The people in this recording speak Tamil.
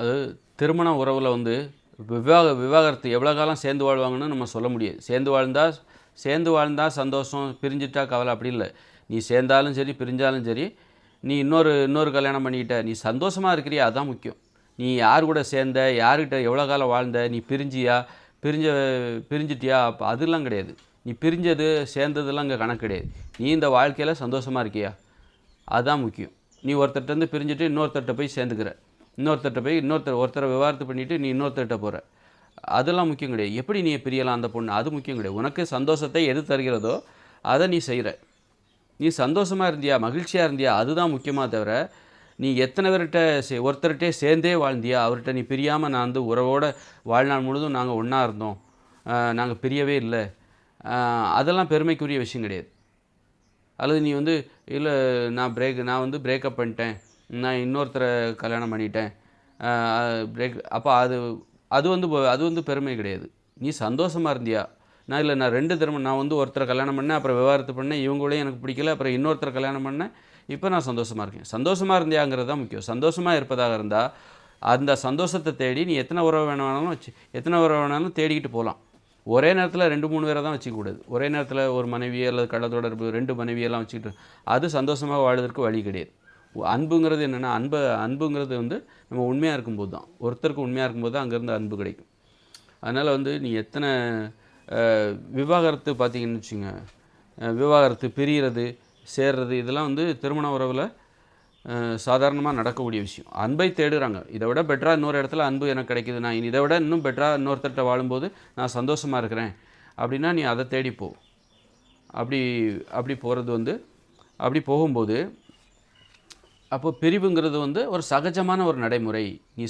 அது திருமண உறவில் வந்து விவாக விவாகரத்து எவ்வளோ காலம் சேர்ந்து வாழ்வாங்கன்னு நம்ம சொல்ல முடியாது. சேர்ந்து வாழ்ந்தால் சேர்ந்து வாழ்ந்தால் சந்தோஷம் பிரிஞ்சிட்டா கவலை அப்படி இல்லை. நீ சேர்ந்தாலும் சரி பிரிஞ்சாலும் சரி நீ இன்னொரு இன்னொரு கல்யாணம் பண்ணிக்கிட்ட நீ சந்தோஷமாக இருக்கிறியா? அதுதான் முக்கியம். நீ யார் கூட சேர்ந்த யார்கிட்ட எவ்வளோ காலம் வாழ்ந்த நீ பிரிஞ்சியா? பிரிஞ்ச பிரிஞ்சிட்டியா? அப்போ அதெல்லாம் கிடையாது. நீ பிரிஞ்சது சேர்ந்ததெல்லாம் இங்கே கணக்கு கிடையாது. நீ இந்த வாழ்க்கையில் சந்தோஷமாக இருக்கியா? அதுதான் முக்கியம். நீ ஒருத்தர்கிட்டருந்து பிரிஞ்சுட்டு இன்னொருத்தர்கிட்ட போய் சேர்ந்துக்கிற. இன்னொருத்தர்கிட்ட போய் இன்னொருத்தர் ஒருத்தரை விவாகரத்து பண்ணிவிட்டு நீ இன்னொருத்தர்கிட்ட போகிற அதெல்லாம் முக்கியம் கிடையாது. எப்படி நீ பிரியலாம் அந்த பொண்ணு? அது முக்கியம் கிடையாது. உனக்கு சந்தோஷத்தை எது தருகிறதோ அதை நீ செய்கிற நீ சந்தோஷமாக இருந்தியா? மகிழ்ச்சியாக இருந்தியா? அதுதான் முக்கியமாக தவிர நீ எத்தனை பேர்கிட்ட சே ஒருத்தர்கிட்டே சேர்ந்தே வாழ்ந்தியா? அவர்கிட்ட நீ பிரியாமல் நான் வந்து உறவோட வாழ்நாள் முழுதும் நாங்கள் ஒன்றா இருந்தோம். நாங்கள் பிரியவே இல்லை. அதெல்லாம் பெருமைக்குரிய விஷயம் கிடையாது. அல்லது நீ வந்து இல்லை நான் பிரேக் நான் வந்து பிரேக்கப் பண்ணிட்டேன். நான் இன்னொருத்தரை கல்யாணம் பண்ணிட்டேன். பிரேக் அப்போ அது அது வந்து அது வந்து பெருமை கிடையாது. நீ சந்தோஷமாக இருந்தியா? நான் இல்லை நான் ரெண்டு திரும்ப நான் வந்து ஒருத்தரை கல்யாணம் பண்ணேன் அப்புறம் விவாகரத்து பண்ணேன் இவங்களையும் எனக்கு பிடிக்கல அப்புறம் இன்னொருத்தரை கல்யாணம் பண்ணேன். இப்போ நான் சந்தோஷமாக இருக்கேன். சந்தோஷமாக இருந்தியாங்கிறது தான் முக்கியம். சந்தோஷமாக இருப்பதாக இருந்தால் அந்த சந்தோஷத்தை தேடி நீ எத்தனை உறவு வேணாலும் வச்சு எத்தனை உறவு வேணாலும் தேடிக்கிட்டு போகலாம் ஒரே நேரத்தில் ரெண்டு மூணு பேரை தான் வச்சுக்கூடாது ஒரே நேரத்தில் ஒரு மனைவி அல்லது கள்ளத்தொடர்பு ரெண்டு மனைவியெல்லாம் வச்சுக்கிட்டு அது சந்தோஷமாக வாழ்வதற்கு வழி கிடையாது. அன்புங்கிறது என்னென்னா அன்பை அன்புங்கிறது வந்து நம்ம உண்மையாக இருக்கும்போது தான் ஒருத்தருக்கு உண்மையாக இருக்கும்போது தான் அங்கேருந்து அன்பு கிடைக்கும். அதனால் வந்து நீ எத்தனை விவாகரத்து பார்த்தீங்கன்னு வச்சுங்க விவாகரத்து பிரிகிறது சேர்றது இதெல்லாம் வந்து திருமண உறவில் சாதாரணமாக நடக்கக்கூடிய விஷயம். அன்பை தேடுறாங்க. இதை விட பெட்டராக இன்னொரு இடத்துல அன்பு எனக்கு கிடைக்குது நான் இனி இதை விட இன்னும் பெட்டராக இன்னொருத்தர்கிட்ட வாழும்போது நான் சந்தோஷமாக இருக்கிறேன். அப்படின்னா நீ அதை தேடி அப்படி அப்படி போகிறது வந்து அப்படி போகும்போது அப்போ பிரிவுங்கிறது வந்து ஒரு சகஜமான ஒரு நடைமுறை. நீ